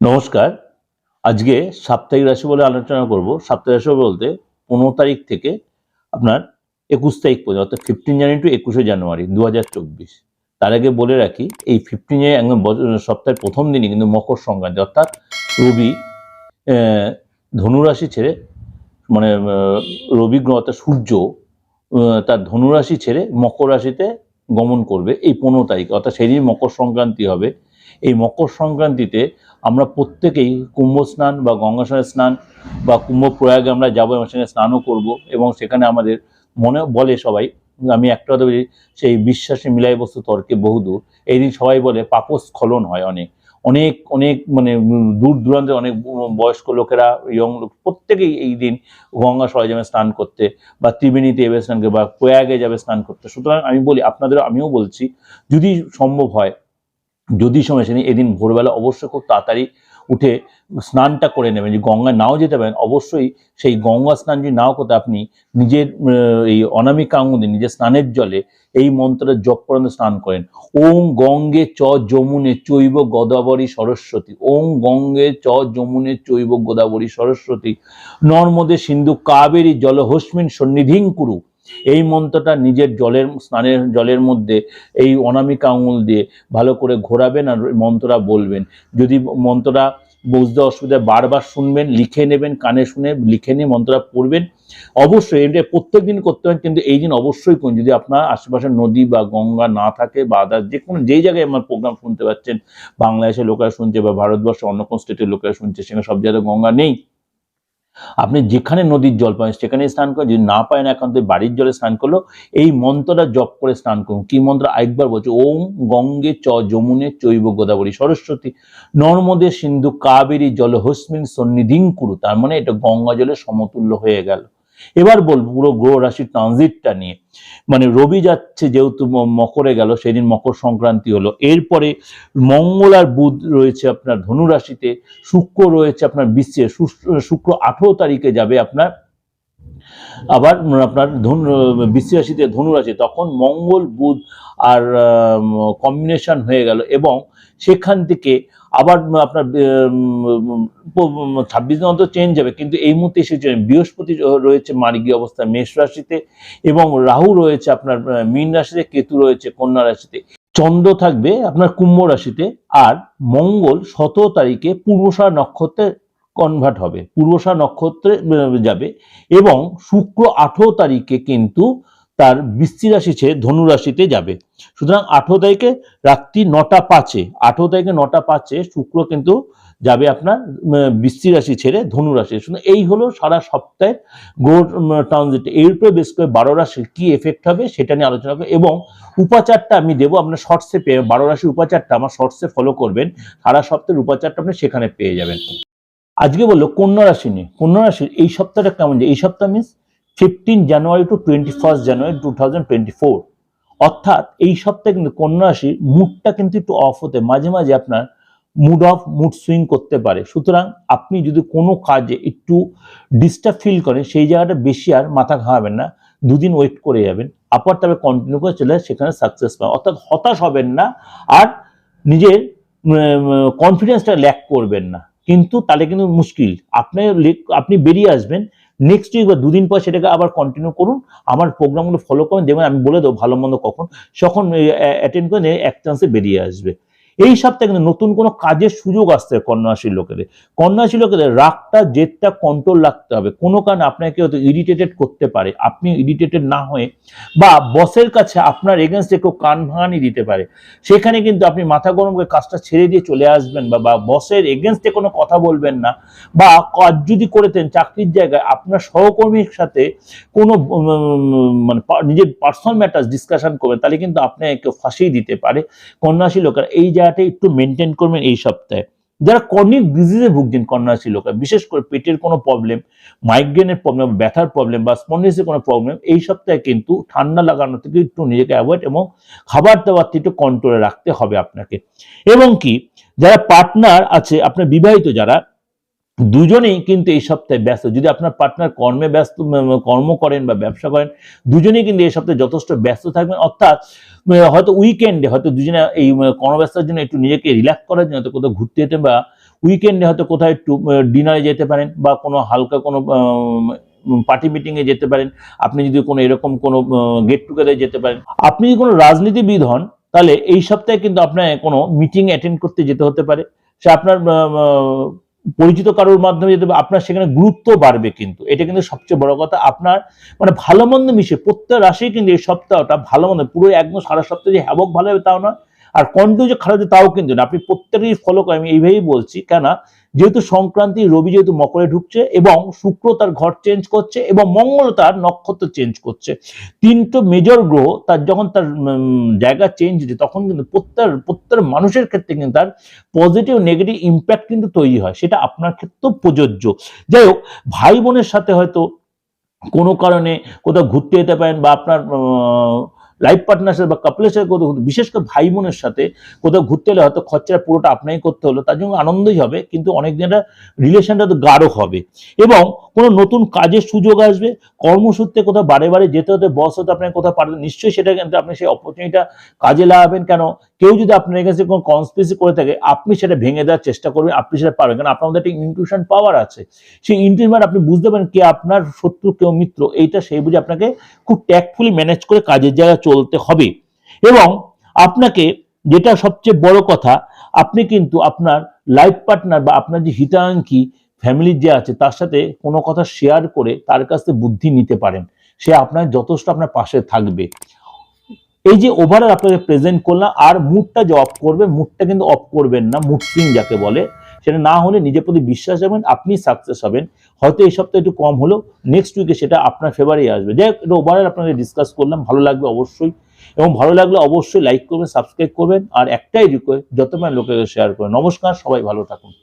নমস্কার। আজকে সাপ্তাহিক রাশি বলে আলোচনা করব। সাপ্তাহিক রাশি বলতে পনেরো তারিখ থেকে আপনার একুশ তারিখ পর্যন্ত, অর্থাৎ ফিফটিন জানুয়ারি টু একুশে জানুয়ারি দু হাজার চব্বিশ। তার আগে বলে রাখি, এই ফিফটিন জানুয়ারি একদম সপ্তাহের প্রথম দিনই কিন্তু মকর সংক্রান্তি, অর্থাৎ রবি ধনুরাশি ছেড়ে মানে রবি গ্রহ, অর্থাৎ সূর্য তার ধনুরাশি ছেড়ে মকর রাশিতে গমন করবে এই পনেরো তারিখ। অর্থাৎ সেদিন মকর সংক্রান্তি হবে। এই মকর সংক্রান্তিতে আমরা প্রত্যেকেই কুম্ভ স্নান বা গঙ্গা স্নান বা কুম্ভ প্রয়াগে আমরা যাব এবং সেখানে স্নানও করব এবং সেখানে আমাদের মনে বলে সবাই, আমি একটা কথা বলি, সেই বিশ্বাসে মিলাই বস্তু তর্কে বহুদূর। এই দিন সবাই বলে পাপস্খলন হয় অনেক। অনেক অনেক মানে দূর দূরান্তে অনেক বয়স্ক লোকেরা ইয়ং লোক, প্রত্যেকেই এই দিন গঙ্গা যাবে স্নান করতে বা ত্রিবেণীতে যাবে স্নান করতে বা প্রয়াগে যাবে স্নান করতে। সুতরাং আমি বলি আপনাদের আমিও বলছি, যদি সম্ভব হয় যদি সময় সেদিন এদিন ভোরবেলা অবশ্যই খুব তাড়াতাড়ি উঠে স্নানটা করে নেবেন, যে গঙ্গায় নাও যেতে পারেন, অবশ্যই সেই গঙ্গা স্নান যদি নাও করতে আপনি নিজের এই অনামিকা আঙুলে নিজের স্নানের জলে এই মন্ত্রটা জপ করেন স্নান করেন। ওম গঙ্গে চ যমুনে চৈব গোদাবরী সরস্বতী, ওম গঙ্গে চ যমুনে চৈব গোদাবরী সরস্বতী, নর্মদে সিন্ধু কাবেরী জলহস্মিন সন্নিধিং কুরু এই মন্ত্রটা নিজের জলের, স্নানের জলের মধ্যে এই অনামিকা আঙুল দিয়ে ভালো করে ঘোরাবেন আর মন্ত্রটা বলবেন। যদি মন্ত্রটা বুঝতে অসুবিধা বারবার শুনবেন, লিখে নেবেন, কানে শুনে লিখে নিয়ে মন্ত্রটা পড়বেন। অবশ্যই এটা প্রত্যেক দিন করতে হবে কিন্তু এই দিন অবশ্যই করুন। যদি আপনার আশেপাশে নদী বা গঙ্গা না থাকে বা আদার যে কোনো, যেই জায়গায় আমার প্রোগ্রাম শুনতে পাচ্ছেন, বাংলাদেশের লোকেরা শুনছে বা ভারতবর্ষের অন্য কোনো স্টেটের লোকেরা শুনছে, সেখানে সব জায়গায় গঙ্গা নেই। আপনি যেখানে নদীর জল পান সেখানে স্নান করেন। যদি না পায় না একান্ত বাড়ির জলে স্নান করল, এই মন্ত্রটা জপ করে স্নান করুন। কি মন্ত্র? আরেকবার বলছে, ওম গঙ্গে চ যমুনে চৈব গোদাবরী সরস্বতী। নর্মদে সিন্ধু কাবেরী জল হস্মিন সন্নিধিং কুরু। তার মানে এটা গঙ্গা জলে সমতুল্য হয়ে গেল। এবার বলব, পুরো গ্রহ রাশির ট্রানজিটটা নিয়ে। মানে রবি যাচ্ছে যেহেতু মকরে গেল, সেদিন মকর সংক্রান্তি হলো। এরপরে মঙ্গল আর বুধ রয়েছে আপনার ধনু রাশিতে, শুক্র রয়েছে আপনার বিশ্বে শুক্র আঠেরো তারিখে যাবে আপনার আবার আপনার ধনু বিশ্ব রাশিতে ধনু রাশি তখন মঙ্গল, বুধ আর কম্বিনেশন হয়ে গেল এবং সেখান থেকে আবার আপনার ছাব্বিশ দিন অন্তর চেঞ্জ হবে। কিন্তু এই মুহূর্তে এসেছে বৃহস্পতি রয়েছে মার্গী অবস্থা মেষ রাশিতে এবং রাহু রয়েছে আপনার মীন রাশিতে, কেতু রয়েছে কন্যা রাশিতে। চন্দ্র থাকবে আপনার কুম্ভ রাশিতে আর মঙ্গল সতেরো তারিখে পূর্বশা নক্ষত্রে কনভার্ট হবে। পূর্বশা নক্ষত্রে যাবে এবং শুক্র আঠেরো তারিখে কিন্তু তার বৃষ্টি রাশি ছেড়ে ধনুরাশিতে যাবে। সুতরাং আঠেরো তারিখে রাত্রি নটা পাঁচে, আঠেরো তারিখে নটা পাঁচে শুক্র কিন্তু যাবে আপনার বৃষ্টি রাশি ছেড়ে ধনু রাশি সুতরাং এই হলো সারা সপ্তাহের গোর ট্রানজিট এর উপরে বেশ করে বারো রাশির কি এফেক্ট হবে সেটা নিয়ে আলোচনা করব এবং উপাচারটা আমি দেবো, আপনার শর্টসে পেয়ে, বারো রাশির উপাচারটা আমার শর্টসে ফলো করবেন। সারা সপ্তাহের উপাচারটা আপনি সেখানে পেয়ে যাবেন। আজকে বলল কন্যা রাশি নিয়ে। কন্যা রাশির এই সপ্তাহটা কেমন যায় এই সপ্তাহ means fifteen January to twenty first January two thousand twenty four অর্থাৎ এই সপ্তাহে কিন্তু কন্যা রাশির মুডটা কিন্তু একটু অফ হতে, মাঝে মাঝে আপনার মুড অফ মুড সুইং করতে পারে। সুতরাং আপনি যদি কোনো কাজে একটু ডিস্টার্ব ফিল করেন, সেই জায়গাটা বেশি আর মাথা ঘামাবেন না, দুদিন ওয়েট করে যাবেন আবার তবে কন্টিনিউ করে চলে সেখানে সাকসেস পাবেন। অর্থাৎ হতাশ হবেন না আর নিজের কনফিডেন্সটা ল্যাক করবেন না। কিন্তু তাহলে কিন্তু মুশকিল। আপনি আপনি বেরিয়ে আসবেন নেক্সট উইক বা দুদিন পর সেটাকে আবার কন্টিনিউ করুন। আমার প্রোগ্রামগুলো ফলো করেন দেখবেন আমি বলে দেবো ভালো মন্দ কখন। যখন অ্যাটেন্ড করে এক চান্সে বেরিয়ে আসবে। এই সপ্তাহে কিন্তু নতুন কোনো কাজের সুযোগ আসছে কন্যাশীর লোকেদের। কন্যাশীল লোকেদের রাগটা, জেদটা কন্ট্রোল রাখতে হবে। কোনো কারণে আপনাকে হয়তো ইরিটেটেড করতে পারে। আপনি ইরিটেটেড না হয়ে বা বসের কাছে আপনার এগেনস্টে কেউ কান ভাঙানি দিতে পারে। সেখানে কিন্তু আপনি মাথা গরম করে কাজটা ছেড়ে দিয়ে চলে আসবেন বা বা বসের এগেনস্টে কোনো কথা বলবেন না বা কাজ যদি করেতেন চাকরির জায়গায় আপনার সহকর্মীর সাথে কোনো মানে নিজের পার্সোনাল ম্যাটার্স ডিসকাশন করবেন, তাহলে কিন্তু আপনাকে কেউ ফাঁসিয়ে দিতে পারে। কন্যাশী লোকেরা এই জায়গাটা একটু মেনটেন করবেন এই সপ্তাহে। যারা কর্নিক ডিজিজে ভুগছেন কন্যাশী লোকেরা বিশেষ করে পেটের কোনো প্রবলেম মাইগ্রেনের প্রবলেম ব্যথার প্রবলেম বা স্পন্ডিসের কোনো প্রবলেম এই সপ্তাহে কিন্তু ঠান্ডা লাগানো থেকে একটু নিজেকে অ্যাভয়েড এবং খাবার দাবার একটু কন্ট্রোলে রাখতে হবে আপনাকে। এবং কি, যারা পার্টনার আছে, আপনার বিবাহিত যারা দুজনেই কিন্তু এই সপ্তাহে ব্যস্ত। যদি আপনার পার্টনার কর্মে ব্যস্ত কর্ম করেন বা ব্যবসা করেন দুজনেই কিন্তু এই সপ্তাহে যথেষ্ট ব্যস্ত থাকবেন। অর্থাৎ হয়তো উইকেন্ডে হয়তো দুজনে এই উম, কর্মব্যস্ততার জন্য একটু নিজেকে রিল্যাক্স করার জন্য হয়তো কোথাও ঘুরতে যেতে বা উইকেন্ডে হয়তো কোথাও একটু ডিনারে যেতে পারেন বা কোনো হালকা কোনো পার্টি মিটিংয়ে যেতে পারেন। আপনি যদি কোনো এরকম কোনো গেট টুগেদারে যেতে পারেন। আপনি যদি কোনো রাজনীতিবিদ হন তাহলে এই সপ্তাহে কিন্তু আপনার কোনো মিটিং অ্যাটেন্ড করতে যেতে হতে পারে। সে আপনার পরিচিত কারোর মাধ্যমে যেতে আপনার সেখানে গুরুত্ব বাড়বে কিন্তু, এটা কিন্তু সবচেয়ে বড় কথা। আপনার মানে ভালো মন্দ মিশে, প্রত্যেক রাশি কিন্তু এই সপ্তাহটা ভালো মন্দ, পুরো একদম সারা সপ্তাহে যে হ্যাবক ভালো হবে তাও নয় আর কন্টিনিউ যে খারাপ তাও কিন্তু না। আপনি প্রত্যেকেই ফলো আমি এইভাবেই বলছি। কেন যেহেতু সংক্রান্তি, রবি যেহেতু মকরে ঢুকছে এবং শুক্র তার ঘর চেঞ্জ করছে এবং মঙ্গল তার নক্ষত্র চেঞ্জ করছে। তিনটে মেজর গ্রহ তার যখন তার জায়গা চেঞ্জ হচ্ছে, তখন কিন্তু প্রত্যেক প্রত্যেক মানুষের ক্ষেত্রে কিন্তু তার পজিটিভ নেগেটিভ ইম্প্যাক্ট কিন্তু তৈরি হয়। সেটা আপনার ক্ষেত্রেও প্রযোজ্য। যাই হোক, ভাই বোনের সাথে হয়তো কোনো কারণে কোথাও ঘুরতে যেতে পারেন বা আপনার লাইফ পার্টনার বা কাপলের সাথে কোথাও বিশেষ করে ভাই বোনের সাথে কোথাও ঘুরতে হলে হয়তো খরচা পুরোটা আপনাকে করতে হলো, তার জন্য আনন্দই হবে, কিন্তু অনেক দিনের রিলেশনটা তো গাঢ় হবে। এবং কোনো নতুন কাজের সুযোগ আসবে, কর্মসূত্রে কোথাও বারে বারে যেতে হতে বস হতে আপনাকে কোথাও পারবেন নিশ্চয়ই সেটা কিন্তু আপনি সেই অপরচুনিটিটা কাজে লাগাবেন কেন? কেউ যদি আপনার কাছে কোনো কনস্পিরেসি করে থাকে, আপনি সেটা ভেঙে দেওয়ার চেষ্টা করবেন, আপনি সেটা পারবেন। কারণ আপনার মধ্যে একটা ইনটিউশন পাওয়ার আছে। সেই ইন্টিউশন আপনি বুঝতে পারেন কে আপনার শত্রু কেউ মিত্র, এইটা সেই বুঝে আপনাকে খুব ট্যাক্টফুলি ম্যানেজ করে কাজের জায়গায় চলতে হবে। এবং আপনাকে যেটা সবচেয়ে বড় কথা, আপনি কিন্তু আপনার লাইফ পার্টনার বা আপনার যে হিতাঙ্কি ফ্যামিলির যে আছে, তার সাথে কোনো কথা শেয়ার করে তার কাছ থেকে বুদ্ধি নিতে পারেন। সে আপনার যথেষ্ট আপনার পাশে থাকবে। এই যে ওভারঅল আপনাকে প্রেজেন্ট করলাম, আর মুডটা যে অফ করবে মুডটা কিন্তু অফ করবেন না মুড সুইং যাকে বলে, সেটা না হলে নিজের প্রতি বিশ্বাস যাবেন আপনি সাকসেস হবেন। হয়তো এই সপ্তাহে একটু কম হলেও নেক্সট উইকে সেটা আপনার ফেভারেই আসবে। যাই হোক, এটা ওভারঅল আপনাকে ডিসকাস করলাম, ভালো লাগবে অবশ্যই। এবং ভালো লাগলে অবশ্যই লাইক করবেন সাবস্ক্রাইব করবেন, আর একটাই রিকোয়েস্ট যত মানে লোকেদের শেয়ার করবেন। নমস্কার, সবাই ভালো থাকুন।